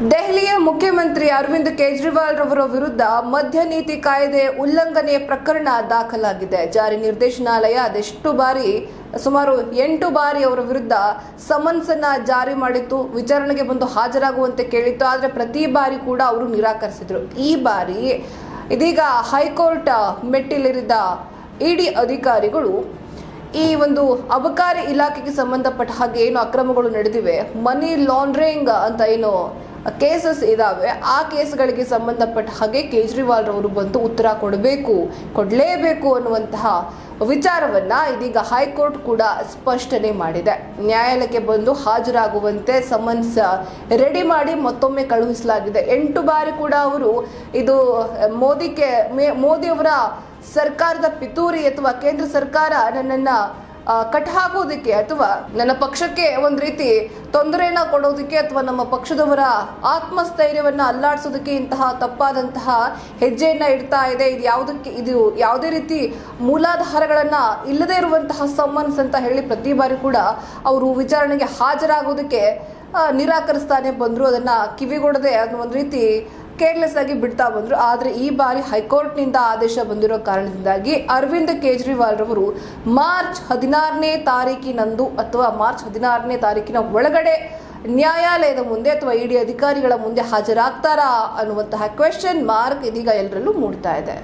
ದೆಹಲಿಯ ಮುಖ್ಯಮಂತ್ರಿ ಅರವಿಂದ್ ಕೇಜ್ರಿವಾಲ್ ರವರ ವಿರುದ್ಧ ಮದ್ಯ ನೀತಿ ಕಾಯ್ದೆ ಉಲ್ಲಂಘನೆ ಪ್ರಕರಣ ದಾಖಲಾಗಿದೆ. ಜಾರಿ ನಿರ್ದೇಶನಾಲಯ ಅದೆಷ್ಟು ಬಾರಿ, ಸುಮಾರು ಎಂಟು ಬಾರಿ ಅವರ ವಿರುದ್ಧ ಸಮನ್ಸ್ ಅನ್ನ ಜಾರಿ ಮಾಡಿತ್ತು, ವಿಚಾರಣೆಗೆ ಬಂದು ಹಾಜರಾಗುವಂತೆ ಕೇಳಿತ್ತು, ಆದರೆ ಪ್ರತಿ ಬಾರಿ ಕೂಡ ಅವರು ನಿರಾಕರಿಸಿದ್ರು. ಈ ಬಾರಿ ಇದೀಗ ಹೈಕೋರ್ಟ್ ಮೆಟ್ಟಿಲೇರಿದ ಇಡಿ ಅಧಿಕಾರಿಗಳು ಈ ಒಂದು ಅಬಕಾರಿ ಇಲಾಖೆಗೆ ಸಂಬಂಧಪಟ್ಟ ಹಾಗೆ ಏನು ಅಕ್ರಮಗಳು ನಡೆದಿವೆ, ಮನಿ ಲಾಂಡ್ರಿಂಗ್ ಅಂತ ಏನು ಕೇಸಸ್ ಇದಾವೆ. ಆ ಕೇಸ್ಗಳಿಗೆ ಸಂಬಂಧಪಟ್ಟ ಹಾಗೆ ಕೇಜ್ರಿವಾಲ್ ರವರು ಬಂದು ಉತ್ತರ ಕೊಡಬೇಕು, ಕೊಡಲೇಬೇಕು ಅನ್ನುವಂತಹ ವಿಚಾರವನ್ನ ಇದೀಗ ಹೈಕೋರ್ಟ್ ಕೂಡ ಸ್ಪಷ್ಟನೆ ಮಾಡಿದೆ. ನ್ಯಾಯಾಲಯಕ್ಕೆ ಬಂದು ಹಾಜರಾಗುವಂತೆ ಸಮನ್ಸ್ ರೆಡಿ ಮಾಡಿ ಮತ್ತೊಮ್ಮೆ ಕಳುಹಿಸಲಾಗಿದೆ. ಎಂಟು ಬಾರಿ ಕೂಡ ಅವರು ಇದು ಮೋದಿಗೆ ಮೋದಿಯವರ ಸರ್ಕಾರದ ಪಿತೂರಿ ಅಥವಾ ಕೇಂದ್ರ ಸರ್ಕಾರ ನನ್ನನ್ನ ಕಟ್ ಹಾಕೋದಕ್ಕೆ ಅಥವಾ ನನ್ನ ಪಕ್ಷಕ್ಕೆ ಒಂದು ರೀತಿ ತೊಂದರೆಯನ್ನ ಕೊಡೋದಕ್ಕೆ ಅಥವಾ ನಮ್ಮ ಪಕ್ಷದವರ ಆತ್ಮಸ್ಥೈರ್ಯವನ್ನ ಅಲ್ಲಾಡಿಸೋದಕ್ಕೆ ಇಂತಹ ತಪ್ಪಾದಂತಹ ಹೆಜ್ಜೆಯನ್ನ ಇಡ್ತಾ ಇದೆ. ಇದು ಯಾವುದಕ್ಕೆ, ಇದು ಯಾವುದೇ ರೀತಿ ಮೂಲಾಧಾರಗಳನ್ನ ಇಲ್ಲದೆ ಇರುವಂತಹ ಸಮ್ಮನ್ಸ್ ಅಂತ ಹೇಳಿ ಪ್ರತಿ ಬಾರಿ ಕೂಡ ಅವರು ವಿಚಾರಣೆಗೆ ಹಾಜರಾಗೋದಕ್ಕೆ ನಿರಾಕರಿಸ್ತಾನೆ ಬಂದರು. ಅದನ್ನ ಕಿವಿಗೊಡದೆ ಅದನ್ನ ಒಂದು ರೀತಿ ಕೇರ್ಲೆಸ್ ಆಗಿ ಬಿಡ್ತಾ ಬಂದರು. ಆದರೆ ಈ ಬಾರಿ ಹೈಕೋರ್ಟ್ನಿಂದ ಆದೇಶ ಬಂದಿರೋ ಕಾರಣದಿಂದಾಗಿ ಅರವಿಂದ್ ಕೇಜ್ರಿವಾಲ್ ರವರು ಮಾರ್ಚ್ ಹದಿನಾರನೇ ತಾರೀಕಿನಂದು ಅಥವಾ ಮಾರ್ಚ್ ಹದಿನಾರನೇ ತಾರೀಕಿನ ಒಳಗಡೆ ನ್ಯಾಯಾಲಯದ ಮುಂದೆ ಅಥವಾ ಇಡಿ ಅಧಿಕಾರಿಗಳ ಮುಂದೆ ಹಾಜರಾಗ್ತಾರಾ ಅನ್ನುವಂತಹ ಕ್ವೆಶನ್ ಮಾರ್ಕ್ ಇದೀಗ ಎಲ್ಲರಲ್ಲೂ ಮೂಡ್ತಾ ಇದೆ.